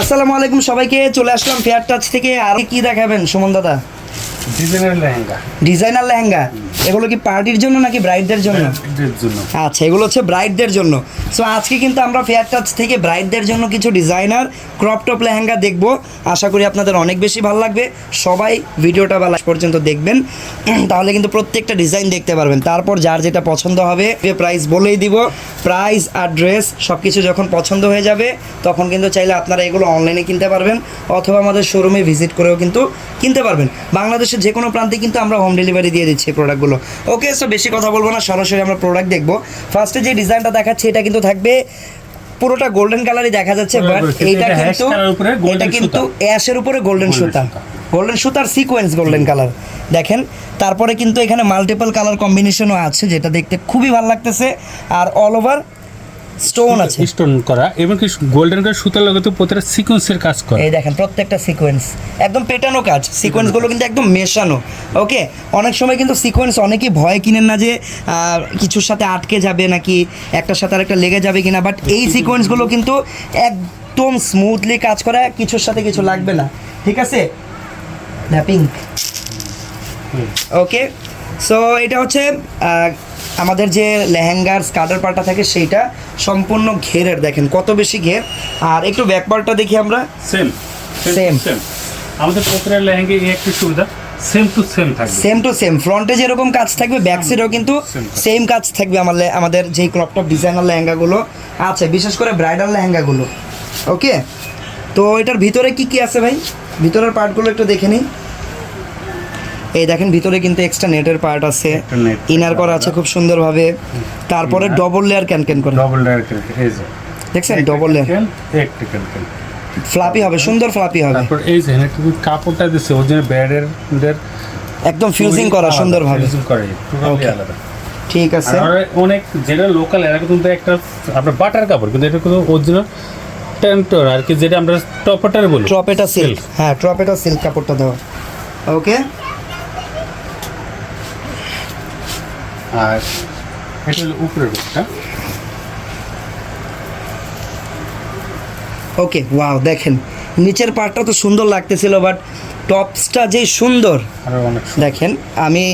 আসসালামু আলাইকুম সবাইকে চলে আসলাম ফেয়ার টাচ থেকে। আর কি দেখাবেন সুমন দাদা? ডিজাইনের লেহেঙ্গা। ডিজাইনার লেহেঙ্গা? এগুলো কি পার্টির জন্য নাকি ব্রাইডদের জন্য? আচ্ছা এগুলো হচ্ছে ব্রাইডদের জন্য। সো আজকে কিন্তু আমরা ফেয়ার টাচ থেকে ব্রাইডদের জন্য কিছু ডিজাইনার ক্রপ টপ লেহেঙ্গা দেখব। আশা করি আপনাদের অনেক বেশি ভালো লাগবে। সবাই ভিডিওটা বা লাস্ট পর্যন্ত দেখবেন। তাহলে কিন্তু প্রত্যেকটা ডিজাইন দেখতে পারবেন। তারপর যার যেটা পছন্দ হবে প্রাইস বলেই দিব। প্রাইস আর ড্রেস সব কিছু যখন পছন্দ হয়ে যাবে তখন কিন্তু চাইলে আপনারা এগুলো অনলাইনে কিনতে পারবেন। অথবা আমাদের শোরুমে ভিজিট করেও কিন্তু কিনতে পারবেন। বাংলাদেশের যে কোনো প্রান্তে কিন্তু আমরা হোম ডেলিভারি দিয়ে দিচ্ছি এই প্রোডাক্টগুলো ওকে সো বেশি কথা বলব না সরাসরি আমরা প্রোডাক্ট দেখব। ফার্স্টে যে ডিজাইনটা দেখাচ্ছি এটা কিন্তু থাকবে পুরোটা গোল্ডেন কালারই দেখা যাচ্ছে বাট এইটা এটা কিন্তু এটা কিন্তু অ্যাশের উপরে গোল্ডেন সুতা। গোল্ডেন সুতার সিকোয়েন্স গোল্ডেন কালার দেখেন তারপরে কিন্তু এখানে মাল্টিপল কালার কম্বিনেশনও আছে যেটা দেখতে খুবই ভালো লাগতেছে। আর অল ওভার স্টোন আছে। স্টোন করা এবং কি গোল্ডেন কালার সুতার লগে তো প্রতিটা সিকোয়েন্সের কাজ করে। এই দেখেন প্রত্যেকটা সিকোয়েন্স একদম পেটানো কাজ। সিকোয়েন্সগুলো কিন্তু একদম মেশানো। ওকে অনেক সময় কিন্তু সিকোয়েন্স অনেকেই ভয় কিনেন না যে কিছুর সাথে আটকে যাবে নাকি একটার সাথে আরেকটা লেগে যাবে কিনা বাট এই সিকোয়েন্সগুলো কিন্তু একদম স্মুথলি কাজ করে কিছুর সাথে কিছু লাগবে না। ঠিক আছে? পিঙ্ক ওকে সো এটা হচ্ছে আমাদের যে লেহেঙ্গার স্কার্টার পার্টটা থাকে সেইটা সম্পূর্ণ ঘেরের দেখেন কত বেশি ঘের। আর একটু ব্যাক পার্টটা দেখি আমরা। Same Same. সেম আমাদের প্রতিটা লেহেঙ্গে এই একটু সুবিধা সেম টু সেম থাকবে। সেম টু সেম ফ্রন্টে যেরকম কাজ থাকবে ব্যাক সাইডেও কিন্তু সেম কাজ। থাকবে আমার আমাদের যেই ক্রপ টপ ডিজাইনার লেহেঙ্গাগুলো আছে বিশেষ করে ব্রাইডাল লেহেঙ্গাগুলো। ওকে তো এটার ভিতরে কি কি আছে ভাই? ভিতরের পার্টগুলো একটু দেখে নিই। এই দেখেন ভিতরে কিন্তু এক্সট্রা নেটের পার্ট আছে। ইনার করা আছে খুব সুন্দরভাবে। তারপরে ডবল লেয়ার ক্যান ক্যান করে। ডবল লেয়ার ক্যান এই যে। দেখছেন? ডবল লেয়ার একটা ক্যান ক্যান ফ্লাপি হবে সুন্দর ফ্লাপি হবে। তারপর এই যে তুমি কাপড়টা দিছে ওই জন্য ব্যাডের একদম ফিউজিং করা সুন্দরভাবে। ফিউজিং করে টোটালি আলাদা। ঠিক আছে। আর অনেক যেটা লোকাল এরা কিন্তু একটা আপনার বাটার কাপড় কিন্তু এটা কিন্তু অরিজিনাল টেন্টর আর কি যেটা আমরা টপাটার বলি। ট্রপেটা সিল্ক হ্যাঁ ট্রপেটা সিল্ক কাপড়টা দেওয়া। ওকে আর এটা হলো উপরের ওকে ওয়াও দেখেন নিচের পার্টটা তো সুন্দর লাগতেছিল বাট টপসটা যে সুন্দর। দেখেন আমি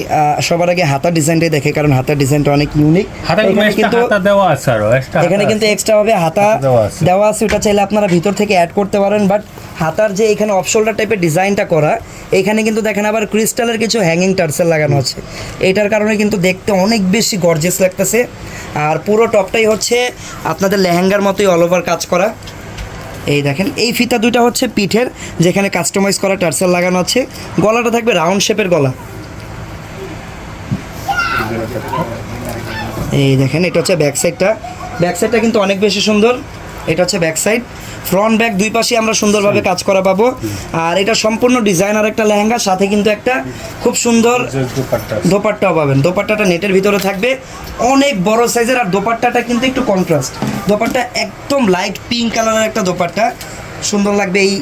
সবার আগে হাতার ডিজাইনটাই দেখে কারণ হাতার ডিজাইনটা অনেক ইউনিক হাতে কিন্তু দেওয়া আছে এখানে কিন্তু। এক্সট্রা ভাবে হাতা হাতা। দেওয়া আছে ওটা চাইলে আপনারা ভিতর থেকে অ্যাড করতে পারেন বাট হাতার যে এখানে অফশোল্ডার টাইপের ডিজাইনটা করা, এখানে কিন্তু দেখেন আবার ক্রিস্টালের কিছু হ্যাঙ্গিং টার্সেল লাগানো আছে। এটার কারণে কিন্তু দেখতে অনেক বেশি গর্জেস লাগতেছে। আর পুরো টপটাই হচ্ছে আপনাদের লেহেঙ্গার মতোই অল ওভার কাজ করা। এই দেখেন, এই ফিতা দুইটা হচ্ছে পিঠের, যেখানে কাস্টমাইজ করা টার্সেল লাগানো আছে। গলাটা থাকবে রাউন্ড শেপের গলা। এই দেখেন, এটা হচ্ছে ব্যাক সাইডটা ব্যাক সাইডটা কিন্তু অনেক বেশি সুন্দর। এটা হচ্ছে ব্যাক সাইড ফ্রন্ট ব্যাক দুই পাশে আমরা সুন্দরভাবে কাজ করা পাবো। আর এটা সম্পূর্ণ ডিজাইনার একটা লেহেঙ্গা সাথে কিন্তু একটা খুব সুন্দর দোপাট্টাও পাবেন। দোপাট্টাটা নেটের ভিতরে থাকবে। অনেক বড় সাইজের আর দোপাট্টাটা কিন্তু একটু কন্ট্রাস্ট দোপাট্টা একদম লাইট পিঙ্ক কালারের একটা দোপাট্টা। সুন্দর লাগবে এই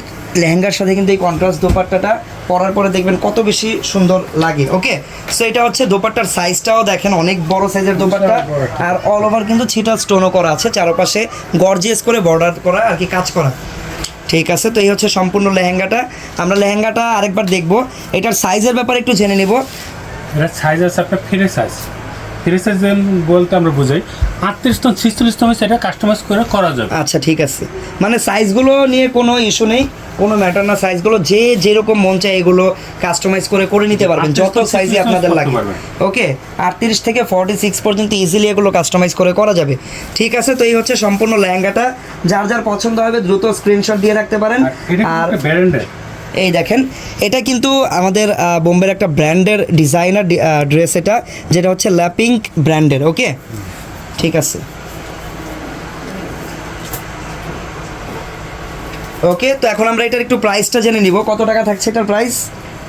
লেহেঙ্গার সাথে কিন্তু এই কন্ট্রাস্ট দোপাট্টাটা। পরার পরে দেখবেন কত বেশি সুন্দর লাগে ওকে সো এটা হচ্ছে দোপাট্টার সাইজটাও দেখেন অনেক বড় সাইজের দোপাট্টা। আর অল ওভার কিন্তু ছিটা স্টোনও করা আছে চারপাশে গর্জিয়াস করে বর্ডার করা আর কি কাজ করা। ঠিক আছে তো এই হচ্ছে সম্পূর্ণ লেহেঙ্গাটা। আমরা লেহেঙ্গাটা আরেকবার দেখব। এটার সাইজের ব্যাপারে একটু জেনে নেব। এটা সাইজ আছে আপনার ফ্রি সাইজ সাইজ বলতে আমরা বুঝাই। আটত্রিশ টন ছিচল্লিশ টন সেটা কাস্টমাইজ করে করা যাবে। আচ্ছা ঠিক আছে। মানে সাইজগুলো নিয়ে কোনো ইস্যু নেই কোনো ম্যাটার না। সাইজগুলো যে যেরকম মন চায় এগুলো কাস্টমাইজ করে করে নিতে পারবেন। যত সাইজই আপনাদের করতে লাগে। পারবেন। ওকে আটত্রিশ থেকে ফর্টি সিক্স পর্যন্ত ইজিলি এগুলো কাস্টমাইজ করে করা যাবে। ঠিক আছে তো এই হচ্ছে সম্পূর্ণ লেহেঙ্গাটা। যার যার পছন্দ হবে দ্রুত স্ক্রিনশট দিয়ে রাখতে পারেন। আর এই দেখেন, এটা কিন্তু আমাদের বোম্বের একটা ব্র্যান্ডের ডিজাইনার ড্রেস এটা, যেটা হচ্ছে ল্যাপিঙ্ক ব্র্যান্ডের, ওকে? ঠিক আছে। ওকে, তো এখন আমরা এটার একটু প্রাইসটা জেনে নিব। কত টাকা থাকছে এটার প্রাইস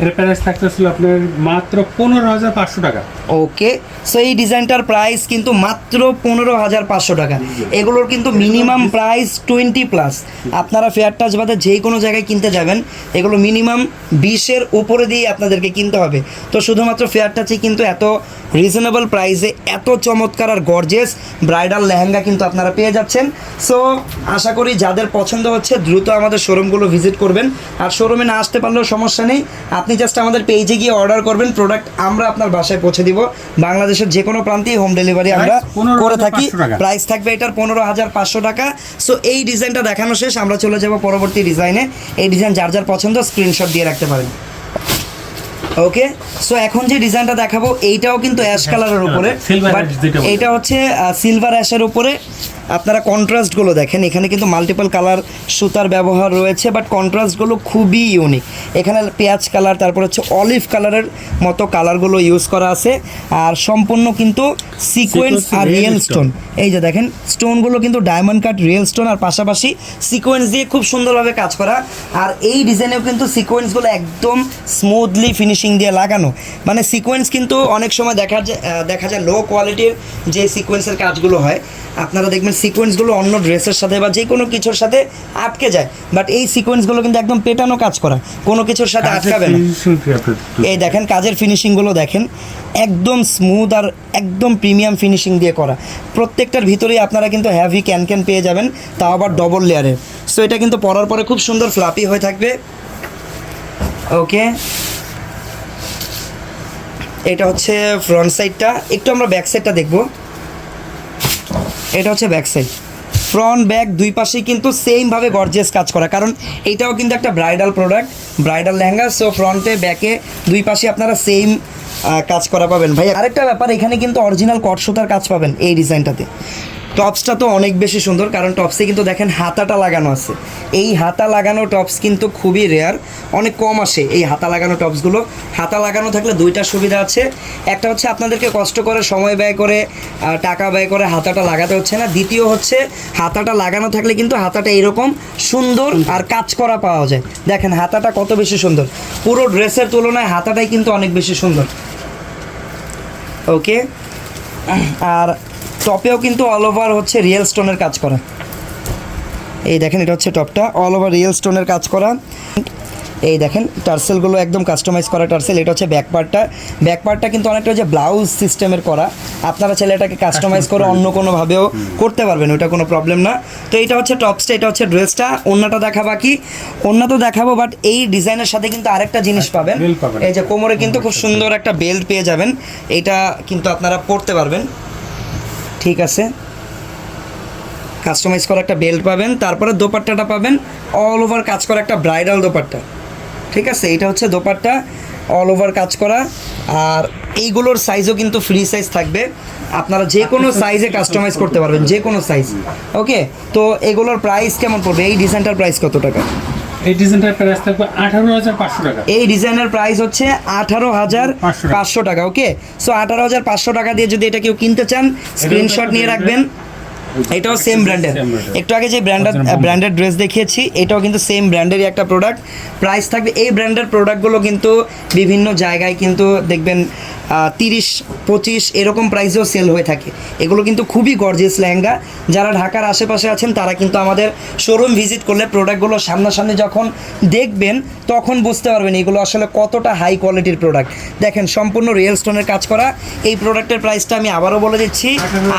এর থাকতেছিল আপনার মাত্র পনেরো হাজার পাঁচশো টাকা। ওকে সো এই ডিজাইনটার প্রাইস কিন্তু মাত্র পনেরো হাজার পাঁচশো টাকা। এগুলোর কিন্তু মিনিমাম প্রাইস টোয়েন্টি প্লাস আপনারা ফেয়ার টাচ বাদে যে কোনো জায়গায় কিনতে যাবেন, এগুলো মিনিমাম বিশের উপরে দিয়ে আপনাদেরকে কিনতে হবে। তো শুধুমাত্র ফেয়ার টাচে কিন্তু এত রিজনেবল প্রাইসে এত চমৎকার আর গর্জেস ব্রাইডাল লেহেঙ্গা কিন্তু আপনারা পেয়ে যাচ্ছেন। সো আশা করি যাদের পছন্দ হচ্ছে দ্রুত আমাদের শোরুমগুলো ভিজিট করবেন। আর শোরুমে না আসতে পারলেও সমস্যা নেই। আপনি জাস্ট আমাদের পেজে গিয়ে অর্ডার করবেন প্রোডাক্ট আমরা আপনার বাসায় পৌঁছে দিব। বাংলাদেশের যে কোনো প্রান্তেই হোম ডেলিভারি আমরা করে থাকি। প্রাইস থাকবে এটার পনেরো হাজার পাঁচশো টাকা। সো এই ডিজাইনটা দেখানো শেষ আমরা চলে যাব পরবর্তী ডিজাইনে এই ডিজাইন যার যার পছন্দ স্ক্রিনশট দিয়ে রাখতে পারেন। ওকে সো এখন যে ডিজাইনটা দেখাবো এইটাও কিন্তু অ্যাশ কালারের উপরে। এইটা হচ্ছে সিলভার অ্যাশের উপরে। আপনারা কন্ট্রাস্টগুলো দেখেন। এখানে কিন্তু মাল্টিপল কালার সুতার ব্যবহার রয়েছে বাট কন্ট্রাস্টগুলো খুবই ইউনিক এখানে পেঁয়াজ কালার তারপর হচ্ছে অলিভ কালারের মতো কালারগুলো ইউজ করা আছে। আর সম্পূর্ণ কিন্তু সিকোয়েন্স আর রিয়েল স্টোন এই যে দেখেন স্টোনগুলো কিন্তু ডায়মন্ড কাট রিয়েল স্টোন আর পাশাপাশি সিকোয়েন্স দিয়ে খুব সুন্দরভাবে কাজ করা। আর এই ডিজাইনেও কিন্তু সিকোয়েন্সগুলো একদম স্মুথলি ফিনিশিং দিয়ে লাগানো। মানে সিকোয়েন্স কিন্তু অনেক সময় দেখা যায় দেখা যায় লো কোয়ালিটির যে সিকোয়েন্সের কাজগুলো হয়। আপনারা দেখবেন সিকোয়েন্সগুলো অন্য ড্রেসের সাথে বা যে কোনো কিছুর সাথে আটকে যায়। বাট এই সিকোয়েন্সগুলো কিন্তু একদম পেটানো কাজ করা। কোনো কিছুর সাথে আটকাবে না। এই দেখেন কাজের ফিনিশিংগুলো দেখেন। একদম স্মুথ আর একদম প্রিমিয়াম ফিনিশিং দিয়ে করা। প্রত্যেকটার ভিতরেই আপনারা কিন্তু হ্যাভি ক্যান ক্যান পেয়ে যাবেন তাও আবার ডবল লেয়ারের সো এটা কিন্তু পরার পরে খুব সুন্দর ফ্লাপি হয়ে থাকবে। ওকে এটা হচ্ছে ফ্রন্ট সাইডটা একটু আমরা ব্যাক সাইডটা দেখব। এটা হচ্ছে ব্যাক সাইড ফ্রন্ট ব্যাক দুই পাশেই কিন্তু সেমভাবে গর্জিয়াস কাজ করা। কারণ এটাও কিন্তু একটা bridal product bridal lehenga. So ফ্রন্টে ব্যাকে দুই পাশে আপনারা সেম কাজ করা পাবেন। ভাই, আরেকটা ব্যাপার, এখানে কিন্তু অরিজিনাল কট সুতার কাজ পাবেন এই ডিজাইনটাতে টপসটা তো অনেক বেশি সুন্দর, কারণ টপসে কিন্তু দেখেন হাতাটা লাগানো আছে। এই হাতা লাগানো টপস কিন্তু খুবই রেয়ার অনেক কম আসে এই হাতা লাগানো টপসগুলো। হাতা লাগানো থাকলে দুইটা সুবিধা আছে। একটা হচ্ছে আপনাদেরকে কষ্ট করে, সময় ব্যয় করে টাকা ব্যয় করে হাতাটা লাগাতে হচ্ছে না। দ্বিতীয় হচ্ছে, হাতাটা লাগানো থাকলে কিন্তু হাতাটা এরকম সুন্দর আর কাজ করা পাওয়া যায়। দেখেন হাতাটা কত বেশি সুন্দর। পুরো ড্রেসের তুলনায় হাতাটাই কিন্তু অনেক বেশি সুন্দর। ওকে? আর টপেও কিন্তু অল ওভার হচ্ছে রিয়েল স্টোনের কাজ করা। এই দেখেন এটা হচ্ছে টপটা অল ওভার রিয়েল স্টোনের কাজ করা। এই দেখেন টার্সেলগুলো একদম কাস্টমাইজ করা টার্সেল এটা হচ্ছে ব্যাক পার্টটা ব্যাক পার্টটা কিন্তু অনেকটা যে ব্লাউজ সিস্টেমের করা। আপনারা চাইলে এটাকে কাস্টমাইজ করে অন্য কোনোভাবেও করতে পারবেন ওটা কোনো প্রবলেম না। তো এটা হচ্ছে টপসটা এটা হচ্ছে ড্রেসটা অন্যটা দেখা বাকি। অন্য তো দেখাবো বাট এই ডিজাইনের সাথে কিন্তু আরেকটা জিনিস পাবেন। এই যে কোমরে কিন্তু খুব সুন্দর একটা বেল্ট পেয়ে যাবেন। এটা কিন্তু আপনারা পরতে পারবেন। ঠিক আছে? কাস্টমাইজ করা একটা বেল্ট পাবেন তারপরে দোপাট্টাটা পাবেন অল ওভার কাজ করা একটা ব্রাইডাল দোপাট্টা। ঠিক আছে? এটা হচ্ছে দোপাট্টা অল ওভার কাজ করা আর এইগুলোর সাইজও কিন্তু ফ্রি সাইজ থাকবে। আপনারা যে কোনো সাইজে কাস্টমাইজ করতে পারবেন যে কোনো সাইজ ওকে তো এগুলোর প্রাইস কেমন পড়বে? এই ডিজাইনটার প্রাইস কত টাকা? এই ডিজাইনটার প্রাইস থাকবে আঠারো হাজার পাঁচশো টাকা। এই ডিজাইনের প্রাইস হচ্ছে আঠারো হাজার পাঁচশো টাকা ওকে সো আঠারো হাজার পাঁচশো টাকা দিয়ে যদি এটা কেউ কিনতে চান স্ক্রিনশট নিয়ে রাখবেন। এটাও সেম ব্র্যান্ডের। একটু আগে যে ব্র্যান্ডের। ব্র্যান্ডের ড্রেস দেখিয়েছি এটাও কিন্তু সেম ব্র্যান্ডেরই একটা প্রোডাক্ট প্রাইস থাকবে এই ব্র্যান্ডের প্রোডাক্টগুলো কিন্তু বিভিন্ন জায়গায় কিন্তু দেখবেন তিরিশ পঁচিশ এরকম প্রাইসেও সেল হয়ে থাকে। এগুলো কিন্তু খুবই গর্জিয়াস লেহেঙ্গা। যারা ঢাকার আশেপাশে আছেন তারা কিন্তু আমাদের শোরুম ভিজিট করলে প্রোডাক্টগুলো সামনাসামনি যখন দেখবেন তখন বুঝতে পারবেন এগুলো আসলে কতটা হাই কোয়ালিটির প্রোডাক্ট দেখেন সম্পূর্ণ রিয়েল স্টোনের কাজ করা। এই প্রোডাক্টের প্রাইসটা আমি আবারও বলে দিচ্ছি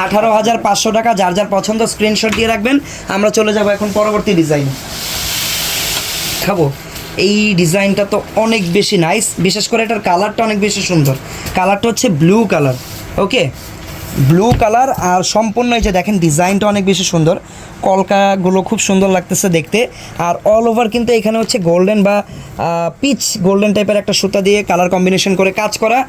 আঠারো হাজার পাঁচশো টাকা যার যার পছন্দ স্ক্রিনশট দিয়ে রাখবেন। আমরা চলে যাব এখন পরবর্তী ডিজাইন খাব। এই ডিজাইনটা তো অনেক বেশি নাইস বিশেষ করে এটার কালারটা অনেক বেশি সুন্দর। কালারটা হচ্ছে blue colour okay blue colour আর সম্পূর্ণ এই যে দেখেন ডিজাইনটা অনেক বেশি সুন্দর। কলকাগুলো খুব সুন্দর লাগতেছে দেখতে। আর অল ওভার কিন্তু এখানে হচ্ছে গোল্ডেন বা পিচ গোল্ডেন টাইপের একটা সুতা দিয়ে কালার কম্বিনেশন করে কাজ করা।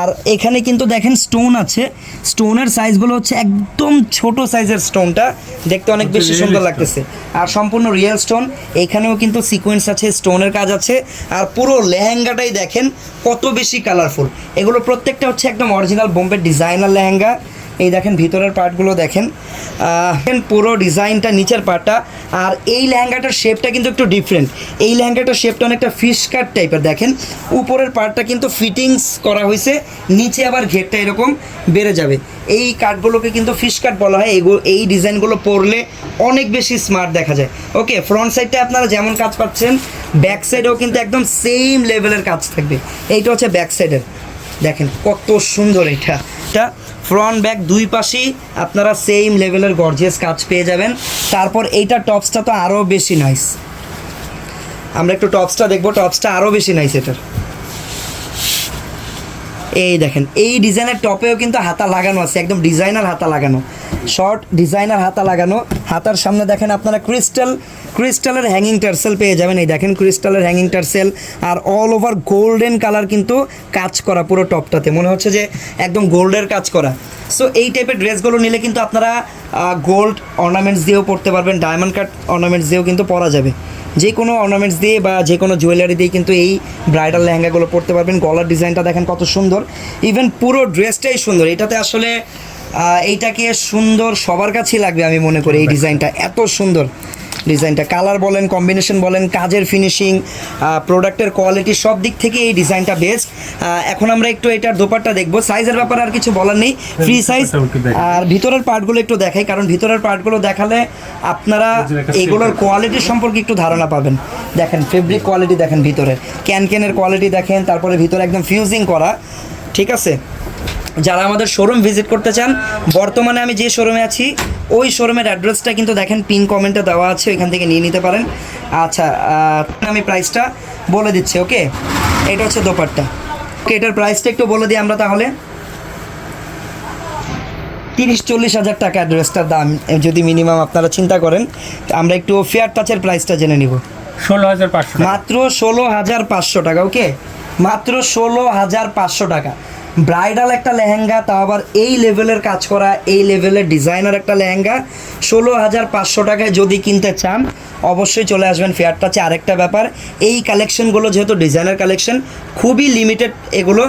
আর এখানে কিন্তু দেখেন স্টোন আছে। স্টোনের সাইজগুলো হচ্ছে একদম ছোট সাইজের স্টোনটা দেখতে অনেক বেশি সুন্দর লাগতেছে। আর সম্পূর্ণ রিয়েল স্টোন এখানেও কিন্তু সিকোয়েন্স আছে স্টোনের কাজ আছে। আর পুরো লেহেঙ্গাটাই দেখেন কত বেশি কালারফুল এগুলো প্রত্যেকটা হচ্ছে একদম অরিজিনাল বোম্বের ডিজাইনার লেহেঙ্গা। এই দেখেন ভিতরের পার্টগুলো দেখেন। পুরো ডিজাইনটা, নিচের পার্টটা আর এই লেহেঙ্গাটার শেপটা কিন্তু একটু ডিফারেন্ট এই লেহেঙ্গাটার শেপটা অনেকটা ফিশ কাট টাইপের দেখেন। উপরের পার্টটা কিন্তু ফিটিংস করা হয়েছে, নিচে আবার ঘেরটা এরকম বেড়ে যাবে। এই কাঠগুলোকে কিন্তু ফিশ কাট বলা হয়। এগুলো এই ডিজাইনগুলো পরলে অনেক বেশি স্মার্ট দেখা যায়। ওকে ফ্রন্ট সাইডটা আপনারা যেমন কাজ পাচ্ছেন ব্যাক সাইডেও কিন্তু একদম সেম লেভেলের কাজ থাকবে। এইটা হচ্ছে ব্যাক সাইডের দেখেন কত সুন্দর এটা। এটা ফ্রন্ট ব্যাক দুই পাশেই আপনারা সেম লেভেলের গর্জিয়াস কাজ পেয়ে যাবেন। তারপর এইটা টপসটা তো আরও বেশি নাইস আমরা একটু টপসটা দেখব টপসটা আরও বেশি নাইস এটার। এই দেখেন, এই ডিজাইনের টপেও কিন্তু হাতা লাগানো আছে, একদম ডিজাইনার হাতা লাগানো। শর্ট, ডিজাইনার হাতা লাগানো। হাতার সামনে দেখেন আপনারা ক্রিস্টাল, ক্রিস্টালের হ্যাঙ্গিং টার্সেল পেয়ে যাবেন। এই দেখেন ক্রিস্টালের হ্যাঙ্গিং টার্সেল আর অল ওভার গোল্ডেন কালার কিন্তু কাজ করা পুরো টপটাতে। মনে হচ্ছে যে একদম গোল্ডের কাজ করা। সো এই টাইপের ড্রেসগুলো নিলে কিন্তু আপনারা গোল্ড অর্নামেন্টস দিয়েও পরতে পারবেন। ডায়মন্ড কাট অর্নামেন্টস দিয়েও কিন্তু পরা যাবে। যে কোনো অর্নামেন্টস দিয়ে বা যে কোনো জুয়েলারি দিয়ে কিন্তু এই ব্রাইডাল লেহেঙ্গাগুলো পরতে পারবেন। গলার ডিজাইনটা দেখেন কত সুন্দর। ইভেন পুরো ড্রেসটাই সুন্দর। এটাতে আসলে এইটাকে সুন্দর সবার কাছেই লাগবে আমি মনে করি এই ডিজাইনটা। এত সুন্দর ডিজাইনটা। কালার বলেন কম্বিনেশন বলেন কাজের ফিনিশিং প্রোডাক্টের কোয়ালিটি সব দিক থেকে এই ডিজাইনটা বেস্ট। এখন আমরা একটু এটার দোপারটা দেখব। সাইজের ব্যাপারে আর কিছু বলার নেই। ফ্রি সাইজ একটু দেখাই। আর ভিতরের পার্টগুলো একটু দেখাই কারণ ভিতরের পার্টগুলো দেখালে আপনারা এগুলোর কোয়ালিটি সম্পর্কে একটু ধারণা পাবেন। দেখেন ফেব্রিক কোয়ালিটি দেখেন ভিতরে। ক্যান ক্যানের কোয়ালিটি দেখেন তারপরে ভিতরে একদম ফিউজিং করা। ঠিক আছে? যারা আমাদের শোরুম ভিজিট করতে চান বর্তমানে আমি যে শোরুমে আছি ওই শোরুমের অ্যাড্রেসটা কিন্তু দেখেন পিন কমেন্টে দেওয়া আছে ওইখান থেকে নিয়ে নিতে পারেন। আচ্ছা আমি প্রাইসটা বলে দিচ্ছি ওকে এটা হচ্ছে দোপারটা ওকে এটার প্রাইসটা একটু বলে দিই আমরা তাহলে। তিরিশ চল্লিশ হাজার টাকা ড্রেসটার দাম যদি মিনিমাম আপনারা চিন্তা করেন আমরা একটু ফেয়ার টাচের প্রাইসটা জেনে নিব। ষোলো হাজার পাঁচশো মাত্র ষোলো হাজার পাঁচশো টাকা ওকে মাত্র ষোলো হাজার পাঁচশো টাকা। ব্রাইডাল একটা লেহেঙ্গা তা আবার এই লেভেলের কাজ করা, এই লেভেলের ডিজাইনার একটা লেহেঙ্গা। ষোলো হাজার পাঁচশো টাকায় যদি কিনতে চান, অবশ্যই চলে আসবেন ফেয়ার টাচে আরেকটা ব্যাপার, এই কালেকশনগুলো যেহেতু ডিজাইনার কালেকশন খুবই লিমিটেড এগুলো।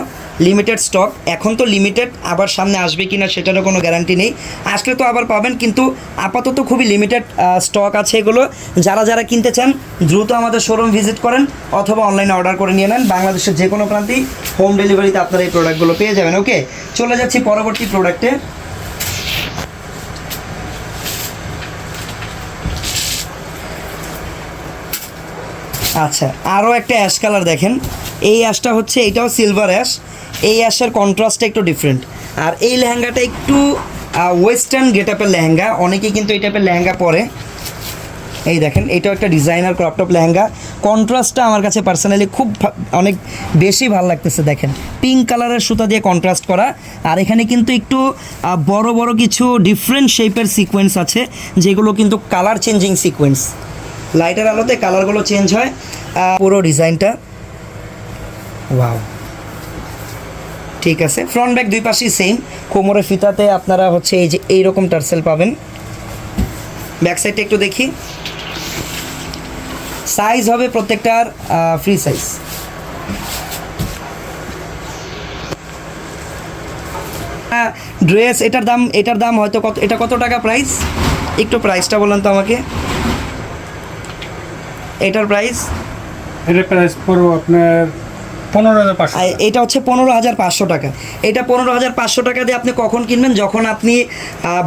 লিমিটেড স্টক এখন তো লিমিটেড আবার সামনে আসবে কি না সেটারও কোনো গ্যারান্টি নেই। আসলে তো আবার পাবেন, কিন্তু আপাতত খুবই লিমিটেড স্টক আছে এগুলো। যারা যারা কিনতে চান, দ্রুত আমাদের শোরুম ভিজিট করেন অথবা অনলাইনে অর্ডার করে নিয়ে নেন। বাংলাদেশের যে কোনো প্রান্তেই হোম ডেলিভারিতে আপনারা এই প্রোডাক্টগুলো পেয়ে যাবেন ওকে চলে যাচ্ছি পরবর্তী প্রোডাক্টে আচ্ছা আরও একটা অ্যাশ কালার দেখেন। এই অ্যাশটা হচ্ছে, এটাও সিলভার অ্যাশ এই অ্যাশের কন্ট্রাস্টটা একটু ডিফারেন্ট আর এই লেহেঙ্গাটা একটু ওয়েস্টার্ন গেটআপের লেহেঙ্গা। অনেকেই কিন্তু এই টাইপের লেহেঙ্গা পরে। এই দেখেন, এটাও একটা ডিজাইনার ক্রপটপ লেহেঙ্গা। কন্ট্রাস্টটা আমার কাছে পার্সোনালি খুব অনেক বেশি ভালো লাগতেছে, দেখেন। পিঙ্ক কালারের সুতা দিয়ে কন্ট্রাস্ট করা। আর এখানে কিন্তু একটু বড় বড় কিছু ডিফারেন্ট শেপের সিকোয়েন্স আছে, যেগুলো কিন্তু কালার চেঞ্জিং সিকোয়েন্স লাইটের আলোতে কালারগুলো চেঞ্জ হয়। পুরো ডিজাইনটা ওয়াও ঠিক আছে। ফ্রন্ট ব্যাক দুই পাশেই সেম কোমরের ফিতাতে আপনারা হচ্ছে এই যে এইরকম টার্সেল পাবেন। ব্যাক সাইডটা একটু দেখি। সাইজ হবে প্রত্যেকটার ফ্রি সাইজ ড্রেস এটার দাম এটার দাম হয়তো কত, এটা কত টাকা প্রাইস একটু প্রাইসটা বলুন তো আমাকে। এটার প্রাইস এটার প্রাইস পড়ব আপনার এটা হচ্ছে পনেরো হাজার পাঁচশো টাকা। এটা পনেরো হাজার পাঁচশো টাকা দিয়ে আপনি কখন কিনবেন? যখন আপনি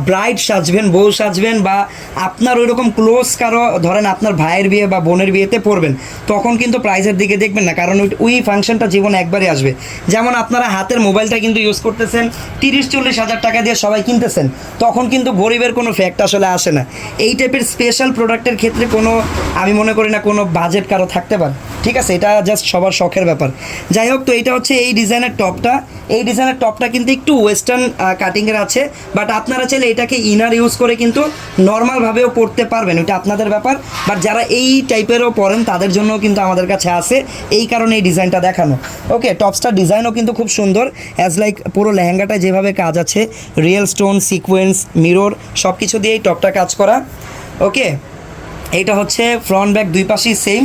ব্রাইড সাজবেন বউ সাজবেন বা আপনার ওই রকম ক্লোজ কারও ধরেন আপনার ভাইয়ের বিয়ে বা বোনের বিয়েতে পড়বেন তখন কিন্তু প্রাইসের দিকে দেখবেন না। কারণ ওই- ওই ফাংশনটা জীবনে একবারই আসবে। যেমন আপনারা হাতের মোবাইলটা কিন্তু ইউজ করতেছেন তিরিশ চল্লিশ হাজার টাকা দিয়ে সবাই কিনতেছেন তখন কিন্তু গরিবের কোনো ফ্যাক্ট আসলে আসে না। এই টাইপের স্পেশাল প্রোডাক্টের ক্ষেত্রে কোনো আমি মনে করি না কোনো বাজেট কারও থাকতে পারে। ঠিক আছে, এটা জাস্ট সবার শখের ব্যাপার। যাই হোক, তো এটা হচ্ছে এই ডিজাইনের টপটা এই ডিজাইনের টপটা কিন্তু একটু ওয়েস্টার্ন কাটিংয়ের আছে বাট আপনারা চাইলে এটাকে ইনার ইউজ করে কিন্তু নর্মালভাবেও পড়তে পারবেন ওইটা আপনাদের ব্যাপার। বাট যারা এই টাইপেরও পরেন তাদের জন্য কিন্তু আমাদের কাছে আছে এই কারণে এই ডিজাইনটা দেখানো। ওকে টপসটার ডিজাইনও কিন্তু খুব সুন্দর অ্যাজ লাইক পুরো লেহেঙ্গাটা যেভাবে কাজ আছে রিয়েল স্টোন সিকোয়েন্স মিরর সব কিছু দিয়ে এই টপটা কাজ করা। ওকে এইটা হচ্ছে ফ্রন্ট ব্যাক দুই পাশেই সেম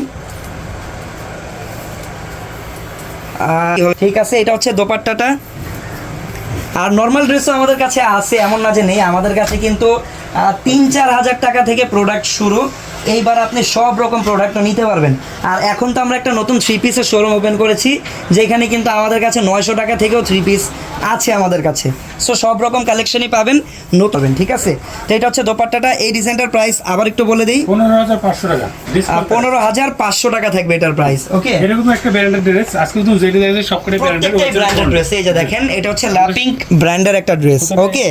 ঠিক আছে, এটা হচ্ছে দোপাট্টাটা। আর নর্মাল ড্রেসও আমাদের কাছে আছে, এমন না যে নেই, আমাদের কাছে কিন্তু তিন চার হাজার টাকা থেকে প্রোডাক্ট শুরু। এইবার আপনি সব রকম প্রোডাক্টও নিতে পারবেন। আর এখন তো আমরা একটা নতুন থ্রি পিসের শোরুম ওপেন করেছি যেখানে কিন্তু আমাদের কাছে নয়শো টাকা থেকেও থ্রি পিস আছে আমাদের কাছে। সো সব রকম কালেকশনই পাবেন নতুন পাবেন ঠিক আছে? তো এটা হচ্ছে দোপাট্টাটা এই ডিজাইনটার প্রাইস আবার একটু বলে দিই। পনেরো হাজার পাঁচশো টাকা। পনেরো হাজার পাঁচশো টাকা থাকবে এটার প্রাইস ওকে এরকম একটা ব্র্যান্ডের ড্রেস আজকে কিন্তু যেটি সবকটাই ব্র্যান্ডের ব্র্যান্ডেড ড্রেস এই যে দেখেন এটা হচ্ছে লাপিং ব্র্যান্ডের একটা ড্রেস ওকে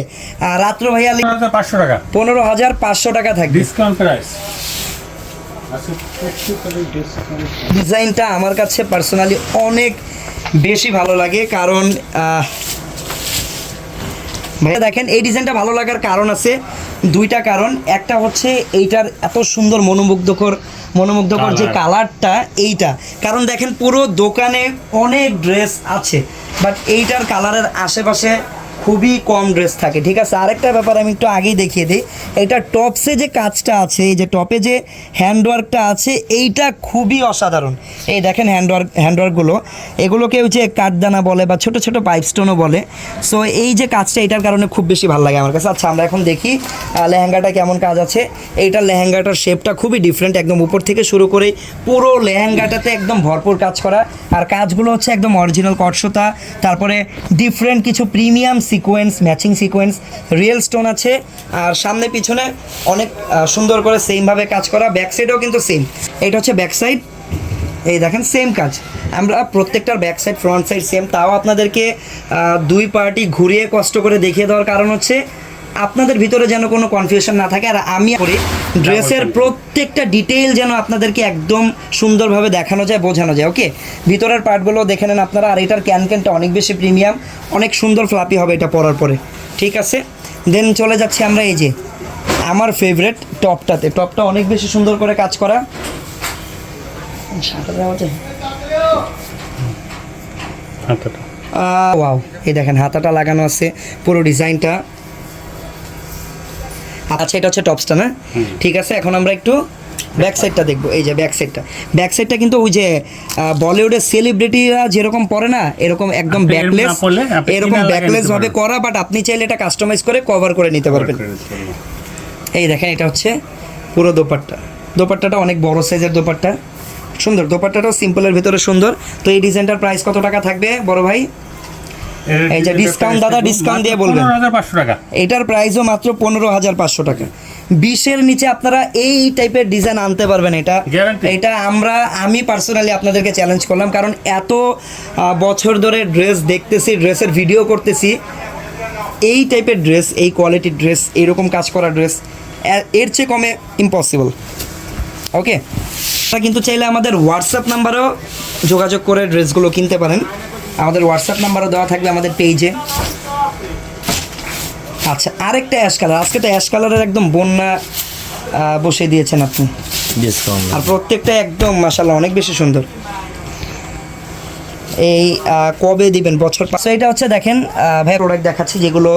আর রাত্র ভাইয়া পনেরো হাজার পাঁচশো টাকা। পনেরো হাজার পাঁচশো টাকা থাকবে। Discount price. ডিজাইনটা আমার কাছে পার্সোনালি অনেক বেশি ভালো লাগে কারণ ভাইয়া দেখেন এই ডিজাইনটা ভালো লাগার কারণ আছে দুইটা কারণ। একটা হচ্ছে এইটার এত সুন্দর মনোমুগ্ধকর মনোমুগ্ধকর যে কালারটা এইটা। কারণ দেখেন পুরো দোকানে অনেক ড্রেস আছে বাট এইটার কালারের আশেপাশে খুবই কম ড্রেস থাকে, ঠিক আছে? আরেকটা ব্যাপার আমি একটু আগেই দেখিয়ে দিই। এটা টপসে যে কাজটা আছে, এই যে টপে যে হ্যান্ডওয়ার্কটা আছে, এইটা খুবই অসাধারণ। এই দেখেন হ্যান্ডওয়ার্ক হ্যান্ডওয়ার্কগুলো এগুলোকে যে কাঠদানা বলে বা ছোট ছোট পাইপ স্টোনও বলে। সো এই যে কাজটা, এটার কারণে খুব বেশি ভালো লাগে আমার কাছে। আচ্ছা আমরা এখন দেখি লেহেঙ্গাটা কেমন কাজ আছে। এইটার লেহেঙ্গাটার শেপটা খুবই ডিফারেন্ট একদম উপর থেকে শুরু করে পুরো লেহেঙ্গাটাতে একদম ভরপুর কাজ করা। আর কাজগুলো হচ্ছে একদম অরিজিনাল কটসতা, তারপরে ডিফারেন্ট কিছু premium sequence matching sequence real stone আছে। আর সামনে পিছনে অনেক সুন্দর করে সেমভাবে কাজ করা ব্যাক সাইডেও কিন্তু সেম এটা হচ্ছে ব্যাক সাইড এই দেখেন সেম কাজ। আমরা প্রত্যেকটার back side front side same তাও আপনাদেরকে দুই পার্টি ঘুরিয়ে কষ্ট করে দেখিয়ে দেওয়ার কারণ হচ্ছে আপনাদের ভিতরে যেন কোনো কনফিউশন না থাকে আর আমি করি ড্রেসের প্রত্যেকটা ডিটেইল যেন আপনাদেরকে একদম সুন্দরভাবে দেখানো যায় বোঝানো যায় ওকে ভিতরের পার্টগুলো দেখে নেন আপনারা আর এটার ক্যান ক্যানটা অনেক বেশি প্রিমিয়াম অনেক সুন্দর ফ্লাপি হবে এটা পরার পরে ঠিক আছে? দেন চলে যাচ্ছি আমরা এই যে আমার ফেভারেট টপটাতে। টপটা অনেক বেশি সুন্দর করে কাজ করা। ওয়াও এই দেখেন হাতাটা লাগানো আছে পুরো ডিজাইনটা আচ্ছা এটা হচ্ছে টপসটা না ঠিক আছে এখন আমরা একটু ব্যাক সাইডটা দেখব। এই যে ব্যাক সাইডটা ব্যাক সাইডটা কিন্তু ওই যে বলিউডের সেলিব্রিটিরা যেরকম পরে না এরকম একদম ব্যাকলেস এরকম ব্যাকলেস ভাবে করা বাট আপনি চাইলে এটা কাস্টমাইজ করে কভার করে নিতে পারবেন। এই দেখেন এটা হচ্ছে পুরো দোপাট্টা। দোপাট্টাটা অনেক বড় সাইজের দোপাট্টা। সুন্দর দোপাট্টাটাও সিম্পলের ভিতরে সুন্দর। তো এই ডিজাইনটার প্রাইস কত টাকা থাকবে বড় ভাই? এই যে discount দাদা, ডিসকাউন্ট দিয়ে বলবেন। টাকা। এটার প্রাইসও মাত্র পনেরো হাজার পাঁচশো টাকা। বিশের নিচে আপনারা এই টাইপের ডিজাইন আনতে পারবেন এটা। এটা আমরা আমি পার্সোনালি আপনাদেরকে চ্যালেঞ্জ করলাম কারণ এত বছর ধরে ড্রেস দেখতেছি ড্রেসের ভিডিও করতেছি। এই টাইপের ড্রেস এই কোয়ালিটির ড্রেস এরকম কাজ করা ড্রেস এর চেয়ে কমে ইম্পসিবল ওকে কিন্তু চাইলে আমাদের হোয়াটসঅ্যাপ নাম্বারেও যোগাযোগ করে ড্রেসগুলো কিনতে পারেন। আমাদের হোয়াটসঅ্যাপ নাম্বারও দেওয়া থাকবে আমাদের পেজে আচ্ছা আরেকটা অ্যাশ কালার আজকে তো অ্যাশ কালারের একদম বন্যা বসিয়ে দিয়েছেন আপনি। আর প্রত্যেকটা একদম মাসাল্লাহ অনেক বেশি সুন্দর। এই কবে দিবেন? বছর পাঁচ এটা হচ্ছে দেখেন ভাই প্রোডাক্ট দেখাচ্ছি যেগুলো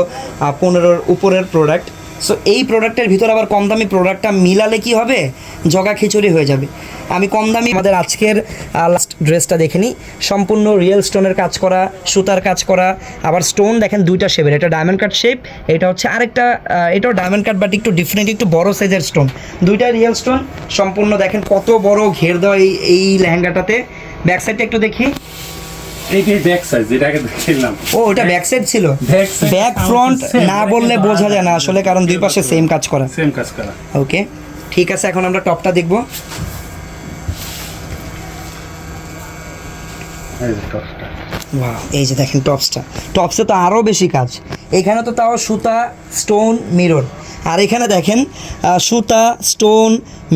পনেরোর উপরের প্রোডাক্ট সো এই প্রোডাক্টের ভিতর আবার কম দামি প্রোডাক্টটা মিলালে কি হবে? জগা খিচুড়ি হয়ে যাবে। আমি কম দামি আমাদের আজকের লাস্ট ড্রেসটা দেখে নিই। সম্পূর্ণ রিয়েল স্টোনের কাজ করা, সুতার কাজ করা। আবার স্টোন দেখেন দুইটা শেপের এটা ডায়মন্ড কাট শেপ এটা হচ্ছে আরেকটা এটাও ডায়মন্ড কাট বাট একটু ডিফারেন্ট একটু বড় সাইজের স্টোন দুইটা রিয়েল স্টোন সম্পূর্ণ দেখেন কত বড় ঘের দেওয়া এই এই লেহেঙ্গাটাতে। ব্যাক সাইডটা একটু দেখি। এইটাই ব্যাক সাইজ যেটা দেখলাম ও ওটা ব্যাক সাইড ছিল? ব্যাক ফ্রন্ট না বললে বোঝা যায় না আসলে কারণ দুই পাশে সেম কাজ করা। সেম কাজ করা। ওকে ঠিক আছে এখন আমরা টপটা দেখব। এই যে এই দেখেন টপসটা। টপসে তো আরও বেশি কাজ। এখানে তো তাও সুতা স্টোন মিরর আর এখানে দেখেন সুতা স্টোন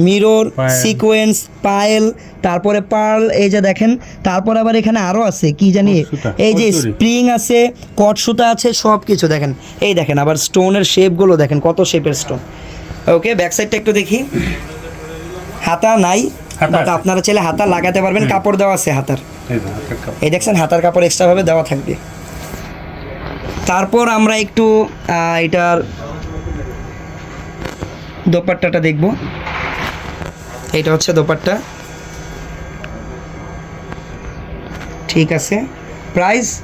মিরর সিকোয়েন্স পায়েল তারপরে পার্ল এই যে দেখেন তারপর আবার এখানে আরও আছে কি জানি এই যে স্প্রিং আছে কট সুতা আছে সব কিছু দেখেন। এই দেখেন আবার স্টোনের শেপগুলো দেখেন কত শেপের স্টোন ওকে ব্যাক সাইডটা একটু দেখি। হাতা নাই বাট আপনারা চাইলে হাতা লাগাতে পারবেন কাপড় দেওয়া আছে হাতার। এই দেখছেন হাতার কাপড় এক্সট্রাভাবে দেওয়া থাকবে। তারপর আমরা একটু এটার দোপাট্টাটা দেখব। এটা হচ্ছে দোপাট্টা। ঠিক আছে। প্রাইস?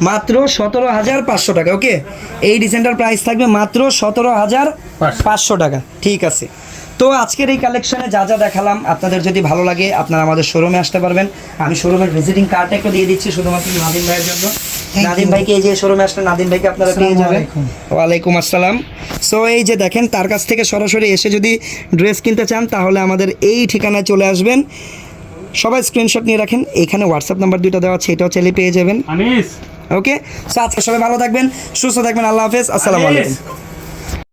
মাত্র সতেরো হাজার পাঁচশো টাকা ওকে? এই ডিসেন্টার প্রাইস থাকবে মাত্র সতেরো হাজার পাঁচশো টাকা। ঠিক আছে। তো আজকের এই কালেকশনে যা যা দেখালাম আপনাদের যদি ভালো লাগে আপনারা আমাদের শোরুমে আসতে পারবেন। আমি শোরুমের ভিজিটিং কার্ডটা একটু দিয়ে দিচ্ছি শুধুমাত্র নাদিম ভাইয়ের জন্য। নাদিম ভাইকে এই যে শোরুমে আসলে নাদিম ভাইকে আপনারা পেয়ে যাবেন। ওয়ালাইকুম আসসালাম। সো এই যে দেখেন তার কাছ থেকে সরাসরি এসে যদি ড্রেস কিনতে চান তাহলে আমাদের এই ঠিকানায় চলে আসবেন। সবাই স্ক্রিনশট নিয়ে রাখেন। এখানে হোয়াটসঅ্যাপ নাম্বার দুটো দেওয়া আছে এটাও চাইলে পেয়ে যাবেন। আনিস ওকে সো আজকে সবাই ভালো থাকবেন সুস্থ থাকবেন আল্লাহ হাফেজ। আসসালামু। আলাইকুম।